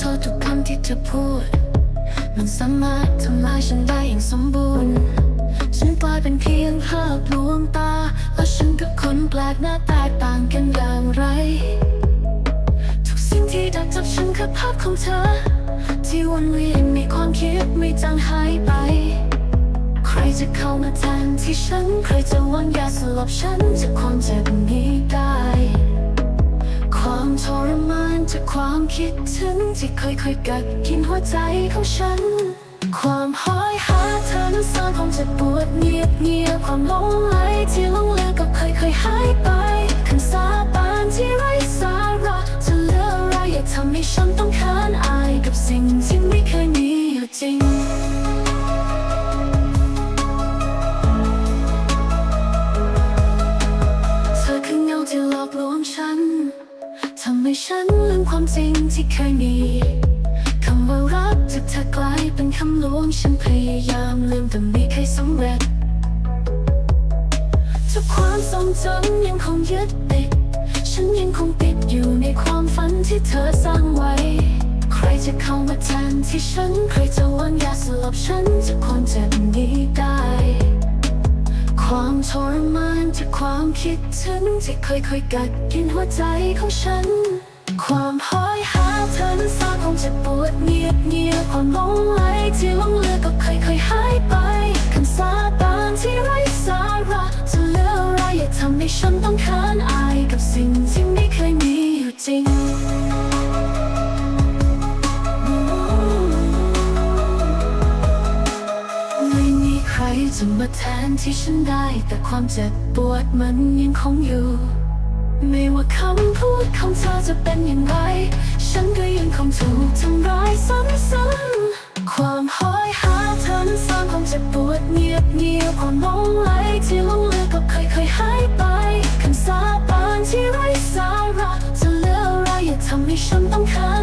ทษทุกคำที่เธอพูด มันสามารถทำลายฉันได้อย่างสมบูรณ์ ฉันกลายเป็นเพียงภาพลวงตาและฉันกับคนแปลกหน้าแตกต่างกันอย่างไร ทุกสิ่งที่ดักจับฉันคือภาพของเธอ ที่วนเวียนในความคิดไม่จางหายไป ใครจะเข้ามาแทนที่ฉัน ใครจะวางยาสลบฉันจากความเจ็บนี้ได้ คิดถึงที่เคยเคยๆกัดกินหัวใจของฉัน ความห้อยหาเธอนั้นซ่อนความเจ็บปวดเงียบเงียบความหลงไหลที่ลงเลือก็เคยเคยๆหายไปคำสาบานที่ไร้สาระจะเลืออะไรอยากทำให้ฉันต้องค้านอายกับสิ่งที่ไม่เคยมีอยู่จริงเธอคือเงาที่หลอกลวงฉันทำให้ฉัน ความจริงที่เคยมีคำว่ารักจากเธอกลายเป็นคำลวง ฉันพยายามลืมแต่ไม่เคยสำเร็จ ทุกความทรงจำยังคงยึดติด ฉันยังคงติดอยู่ในความฝันที่เธอสร้างไว้ ใครจะเข้ามาแทนที่ฉัน ใครจะวางยาสลบฉันจากความเจ็บนี้ได้ความทรมานจากความคิดถึงที่คยเคยๆกัดกินหัวใจของฉันำให้ฉันต้องค้านอายกับสิ่งที่ไม่เคยมีอยู่จริงไม่มีใครจะมาแทนที่ฉันได้ แต่ความเจ็บปวดมันยังคงอยู่ ไม่ว่าคำพูดของเธอจะเป็นอย่างไร ฉันก็ยังคงถูกทำร้ายซ้ำๆความหอยหาเธอนั้นสร้างความเจ็บปวดเงียบเงียบความหลงไหล ทำให้ฉันต้องค้า